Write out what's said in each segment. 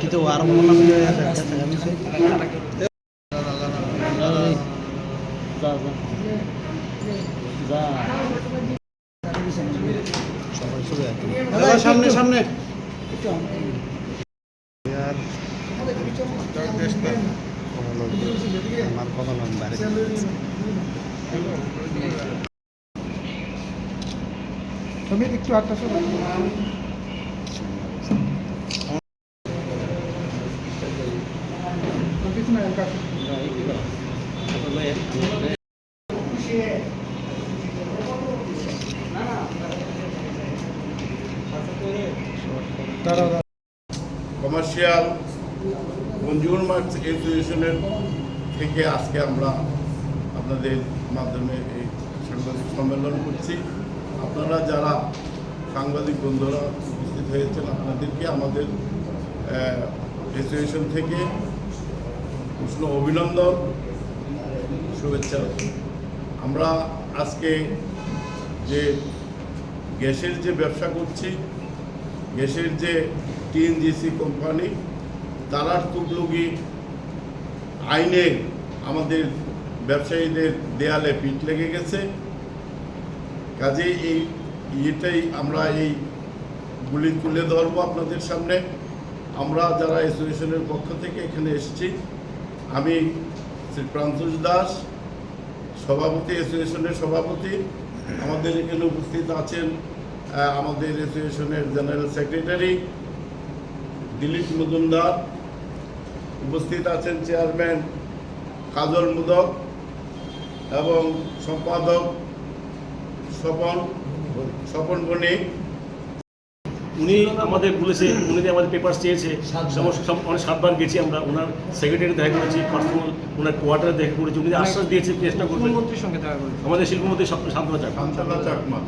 কিন্তু আর মনে না হলে একটা থাকে আমি সেই যা যা যা সবাই চলে যাচ্ছে সামনে সামনে আর আমার কথা নয় বাইরে তুমি একটু হাতটা সরো কিছু না কাছে দাঁড়াও দাঁড়াও। কমার্শিয়াল কনজিউমার মার্কস অ্যাসোসিয়েশনের থেকে আজকে আমরা আপনাদের মাধ্যমে এই সাংবাদিক সম্মেলন করছি। আপনারা যারা সাংবাদিক বন্ধুরা উপস্থিত হয়েছেন, আপনাদেরকে আমাদের অ্যাসোসিয়েশন থেকে উষ্ণ অভিনন্দন, শুভেচ্ছা আমরা আজকে যে গ্যাসের যে ব্যবসা করছি, গ্যাসের যে টিএনজিসি কোম্পানি তারার তুগলুগি আইনে আমাদের ব্যবসায়ীদের দেয়ালে পিঠ লেগে গেছে। কাজেই এই ইয়েটাই আমরা এই গুলি তুলে ধরবো আপনাদের সামনে। আমরা যারা অ্যাসোসিয়েশনের পক্ষ থেকে এখানে এসেছি, আমি শ্রী প্রান্তুষ দাস, সভাপতি, অ্যাসোসিয়েশনের সভাপতি। আমাদের এখানে উপস্থিত আছেন আমাদের অ্যাসোসিয়েশনের জেনারেল সেক্রেটারি দিলীপ মজুমদার। উপস্থিত আছেন চেয়ারম্যান কাজল মুদক এবং সম্পাদক স্বপন স্বপন বণিক। উনি আমাদের বলেছে উনি যে আমাদের পেপার চেয়েছে সমস্ত সব- অনেক সাতবার গেছি আমরা। ওনার সেক্রেটারি দেখা করেছি পার্সোনাল ওনার কোয়ার্টারে দেখা করেছি। উনি আশ্বাস দিয়েছে চেষ্টা করবেন মন্ত্রীর সঙ্গে দেখা করেছি। আমাদের শিল্পমন্ত্রী সব সান্ত্বনা চাক শান্তনা চাকমা।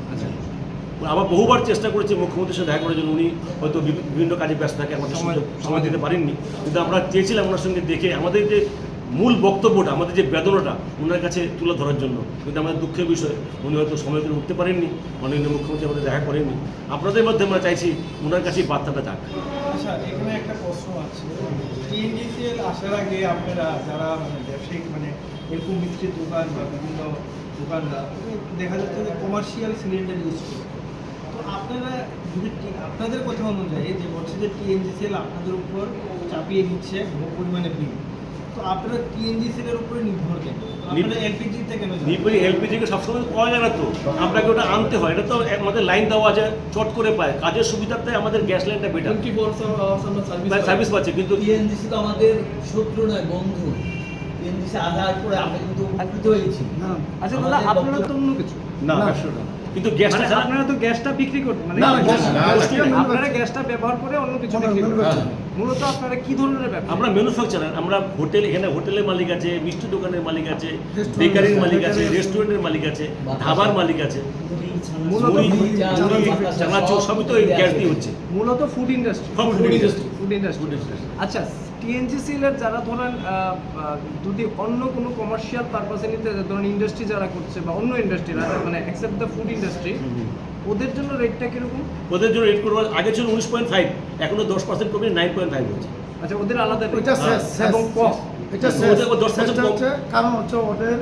আবার বহুবার চেষ্টা করেছি মুখ্যমন্ত্রীর সাথে দেখা করার জন্য। উনি হয়তো বিভিন্ন কাজে ব্যস্ত থাকে আমাদের সময় দিতে পারেননি। কিন্তু আমরা চেয়েছিলাম ওনার সঙ্গে দেখে আমাদের যে মূল বক্তব্যটা, আমাদের যে বেদনাটা ওনার কাছে তুলে ধরার জন্য। কিন্তু আমাদের দুঃখের বিষয়, উনি হয়তো সময় করে উঠতে পারেননি, মাননীয় মুখ্যমন্ত্রী আমাদের দেখা করেননি। আপনাদের মধ্যে আমরা চাইছি ওনার কাছে এই বার্তাটা যাক। আচ্ছা এখানে একটা প্রশ্ন আছে। টিএনডিসিএল আসার আগে আপনারা যারা মানে ব্যবসায়িক মানে এরকম মিষ্টির দোকান বা বিভিন্ন দোকানদার দেখা যাচ্ছে যে কমার্শিয়াল সিলিন্ডার ইউজ করে। তো আপনারা যদি আপনাদের কথা অনুযায়ী যে বলছে যে টিএনজিসিএল আপনাদের উপর চাপিয়ে দিচ্ছে বহু পরিমাণে বিল। আপনারা টিএনজিসিএল উপরে নির্ভর কেন? তো আপনারা এলপিজি থেকে কেন যান? নিপরি এলপিজিকে সবসময় পাওয়া যায় না তো। আপনাকে ওটা আনতে হয়। এটা তো আমাদের লাইন দেওয়া আছে চট করে পায়। কাজের সুবিধাতে আমাদের গ্যাস লাইনটা বেটার সার্ভিস পাচ্ছে কিন্তু টিএনজিসি তো আমাদের শত্রু নয় বন্ধু। টিএনজিসি পরে আমরা কিন্তু উপকৃত হয়েছি। আচ্ছা দাদা আপনারা তো অন্য কিছু? না। কিন্তু গ্যাসটা মানে আপনারা তো গ্যাসটা বিক্রি করবেন মানে আপনারা গ্যাসটা ব্যবহার করে অন্য কিছু বিক্রি করবেন হ্যাঁ। মূলত আপনারা কি ধরনের ব্যবসা আমরা ম্যানুফ্যাকচারার আমরা হোটেল এখানে হোটেলের মালিক আছে মিষ্টি দোকানের মালিক আছে বেকারির মালিক আছে। রেস্টুরেন্টের মালিক আছে। ধাবার মালিক আছে চানাচুর সবই তো গ্যাস দিয়ে হচ্ছে মূলত ফুড ইন্ডাস্ট্রি ফুড ইন্ডাস্ট্রি আচ্ছা টিএনজিসিএল এর যারা ধরেন যদি অন্য কোনো কমার্শিয়াল পারপাসে নিতে ধরেন ইন্ডাস্ট্রি যারা করছে বা অন্য ইন্ডাস্ট্রি মানে এক্সেপ্ট দ্য ফুড ইন্ডাস্ট্রি ওদের জন্য রেটটা কীরকম? ওদের জন্য রেট করব আগে ছিল উনিশ পয়েন্ট ফাইভ এখনও দশ পার্সেন্ট কমে নাইন পয়েন্ট ফাইভ হচ্ছে আচ্ছা ওদের আলাদা শেষ এবং কম এটা হচ্ছে কারণ হচ্ছে ওদের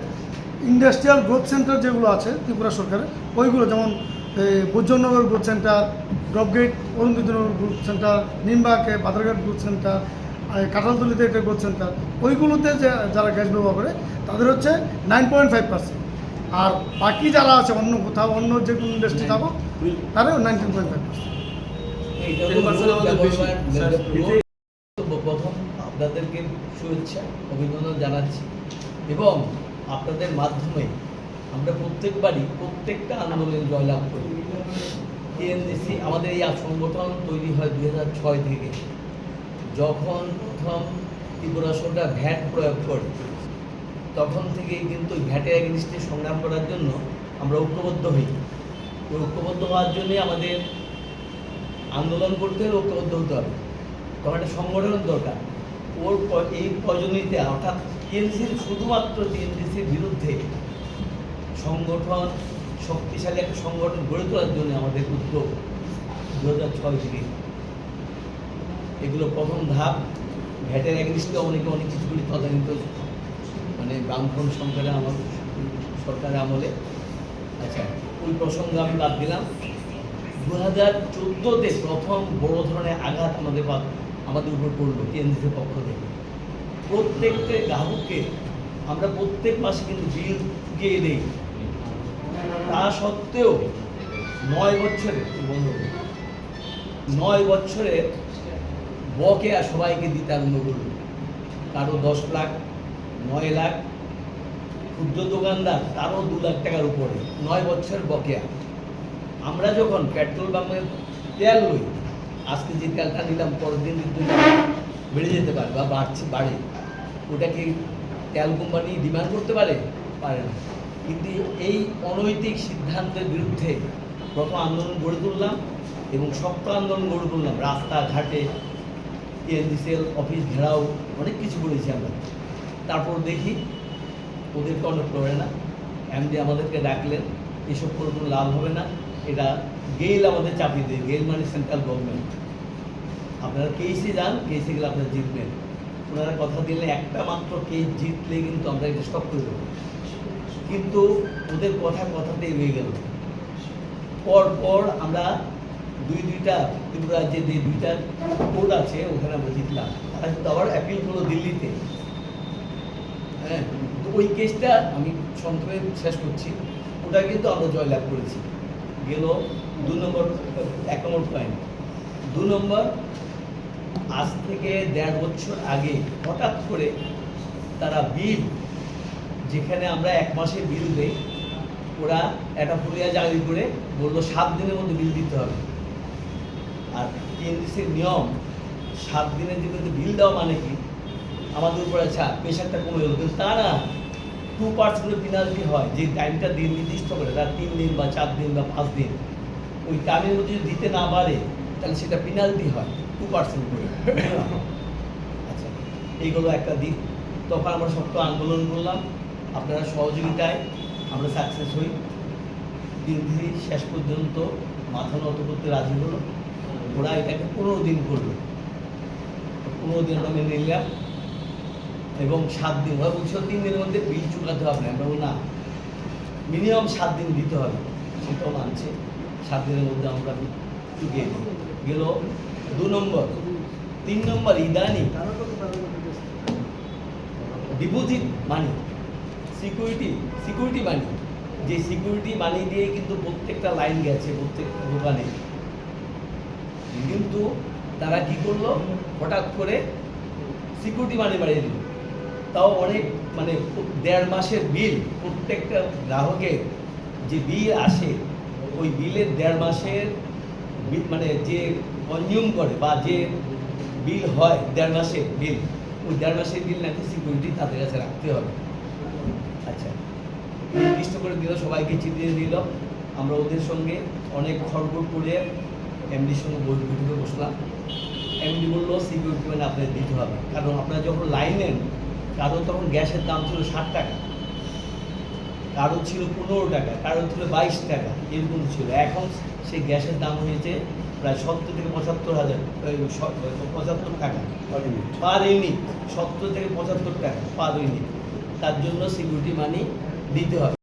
ইন্ডাস্ট্রিয়াল গ্রোথ সেন্টার যেগুলো আছে ত্রিপুরা সরকারের ওইগুলো যেমন বুজ্জনগর গ্রোথ সেন্টার ড্রপগেট অরুণবিদ্যনগর গ্রোথ সেন্টার নিমবাগে বাদারঘাট গ্রোথ সেন্টার কাঁঠালতলিতে একটা গ্রোথ সেন্টার ওইগুলোতে যে যারা গ্যাস ব্যবহার করে তাদের হচ্ছে নাইন পয়েন্ট ফাইভ পার্সেন্ট আর বাকি যারা আছে অন্য কোথাও অন্য যে কোনো ইন্ডাস্ট্রি থাকো তারাও নাইনটিন পয়েন্ট ফাইভ পার্সেন্ট প্রথম আপনাদেরকে শুভেচ্ছা অভিনন্দন জানাচ্ছি। এবং আপনাদের মাধ্যমে আমরা প্রত্যেকবারই প্রত্যেকটা আন্দোলনে জয়লাভ করি। টিএনডিসি আমাদের এই সংগঠন তৈরি হয় দুই ছয় থেকে। যখন প্রথম ত্রিপুরা ভ্যাট প্রয়োগ করে, তখন থেকেই কিন্তু ভ্যাটের এগেনিস্টে সংগ্রাম করার জন্য আমরা ঐক্যবদ্ধ হই। ওই ঐক্যবদ্ধ হওয়ার জন্যই আমাদের আন্দোলন করতে হলে ঐক্যবদ্ধ হতে হবে। তখন একটা সংগঠনের দরকার। ওর এই প্রয়োজনীয়তে, অর্থাৎ টিএনসির শুধুমাত্র টিএনসির বিরুদ্ধে সংগঠন, শক্তিশালী একটা সংগঠন গড়ে তোলার জন্য আমাদের উদ্যোগ দু হাজার ছয় থেকে এগুলো প্রথম ধাপ। ভ্যাটের অ্যাগনিস্টে অনেকে অনেক কিছুগুলি তদানীত মানে বামফ্রন্ট সরকারের আমল সরকারের আমলে। আচ্ছা ওই প্রসঙ্গ আমি বাদ দিলাম। দু হাজার চোদ্দোতে প্রথম বড় ধরনের আঘাত আমাদের আমাদের উপর পড়ল কেন্দ্রের পক্ষ থেকে। প্রত্যেকটা গ্রাহককে আমরা প্রত্যেক মাসে কিন্তু বিল চুকিয়ে দিই। তা সত্ত্বেও নয় বছরে বন্ধ। নয় বছরে বকেয়া সবাইকে দিতে আরম্ভ করল কারও দশ লাখ, নয় লাখ, ক্ষুদ্র দোকানদার, তারও দু লাখ টাকার উপরে। নয় বছর বকেয়া। আমরা যখন পেট্রোল পাম্পে তেল লই, আজকে যে তেলটা নিলাম, পরের দিন কিন্তু বেড়ে যেতে পারে বা বাড়ছে, বাড়ে। ওটা কি তেল কোম্পানি ডিমান্ড করতে পারে? পারে না। কিন্তু এই অনৈতিক সিদ্ধান্তের বিরুদ্ধে প্রথম আন্দোলন গড়ে তুললাম এবং শক্ত আন্দোলন গড়ে তুললাম। রাস্তাঘাটে টিএনডিসিএল অফিস ঘেরাও, অনেক কিছু করেছি আমরা। তারপর দেখি ওদেরকে অনেক করে না। এমডি আমাদেরকে ডাকলেন, এসব করে কোনো লাভ হবে না। এটা গেইল আমাদের চাপিয়ে দেয়, গেইল মানে সেন্ট্রাল গভর্নমেন্ট। আপনারা কেসে যান কেসে গেলে আপনারা জিতবেন। ওনারা কথা দিলে একটা মাত্র কেস জিতলে কিন্তু আমরা এটা স্টপ করে দেবো। কিন্তু ওদের কথা কথাতেই রয়ে গেল। পর পর আমরা দুই দুইটা ত্রিপুরার যে দুইটা কোর্ট আছে, ওখানে আমরা জিতলাম। তারা কিন্তু আবার অ্যাপিল করল দিল্লিতে। হ্যাঁ তো ওই কেসটা আমি সংক্ষেপে শেষ করছি। ওটা কিন্তু আমরা জয়লাভ করেছি। গেল দু নম্বর, এক নম্বর পয়েন্ট দু নম্বর, আজ থেকে দেড় বছর আগে হঠাৎ করে তারা বিল যেখানে আমরা এক মাসের বিল দেই, ওরা একটা ফুলিয়া জারি করে বলল, সাত দিনের মধ্যে বিল দিতে হবে। আর টিএনডিসির নিয়ম, সাত দিনের মধ্যে বিল দেওয়া মানে কি? আমাদের উপরে আচ্ছা প্রেশারটা কমে গেলো কিন্তু তা না টু পার্সেন্টের পেনাল্টি হয়। যে টাইমটা দিন নির্দিষ্ট করে তার তিন দিন বা চার দিন বা পাঁচ দিন। ওই টাইমের মধ্যে যদি দিতে না পারে, তাহলে সেটা পেনাল্টি হয় টু পার্সেন্ট করে আচ্ছা এইগুলো একটা দিক। তখন আমরা শক্ত আন্দোলন করলাম। আপনারা সহযোগিতায় আমরা সাকসেস হই। দিন দিন শেষ পর্যন্ত মাথা নত করতে রাজি হলো। ওরা এটাকে পনেরো দিন করল পনেরো দিন আমরা মেনে নিলাম এবং সাত দিন। ওরা বলছিল তিন দিনের মধ্যে বিল চুকাতে হবে। আমরা না মিনিমাম সাত দিন দিতে হবে। সেটাও মানছে। সাত দিনের মধ্যে আমরা চুকিয়ে দিই গেল দু নম্বর। তিন নম্বর, ইদানি deposit money security security money. যে সিকিউরিটি মানি দিয়ে কিন্তু প্রত্যেকটা লাইন গেছে, প্রত্যেকটা দোকানে। কিন্তু তারা কি করল? হঠাৎ করে সিকিউরিটি মানি বাড়িয়ে দিল। তাও অনেক মানে দেড় মাসের বিল প্রত্যেকটা গ্রাহকের যে বিল আসে, ওই বিলের দেড় মাসের মানে যে কনজিউম করে বা যে বিল হয় দেড় মাসের বিল ওই দেড় মাসের বিল নাকি সিকিউরিটি তাদের কাছে রাখতে হবে। আচ্ছা নির্দিষ্ট করে দিল, সবাইকে চিঠিয়ে দিল। আমরা ওদের সঙ্গে অনেক খড়গড় করে এমডির সঙ্গে বৈঠকে বসলাম। এমডি বলল সিকিউরিটি মানে আপনাদের দিতে হবে। কারণ আপনারা যখন লাইন নেন কারও তখন গ্যাসের দাম ছিল ষাট টাকা। কারও ছিল পনেরো টাকা কারও ছিল বাইশ টাকা এরকম ছিল। এখন সেই গ্যাসের দাম হয়েছে প্রায় সত্তর থেকে পঁচাত্তর হাজার পঁচাত্তর টাকা। পার ইউনিট সত্তর থেকে পঁচাত্তর টাকা পার ইউনিট তার জন্য সিকিউরিটি মানি দিতে হবে।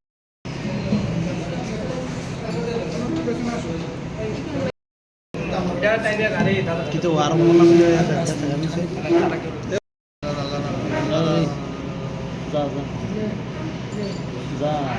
কিন্তু আরও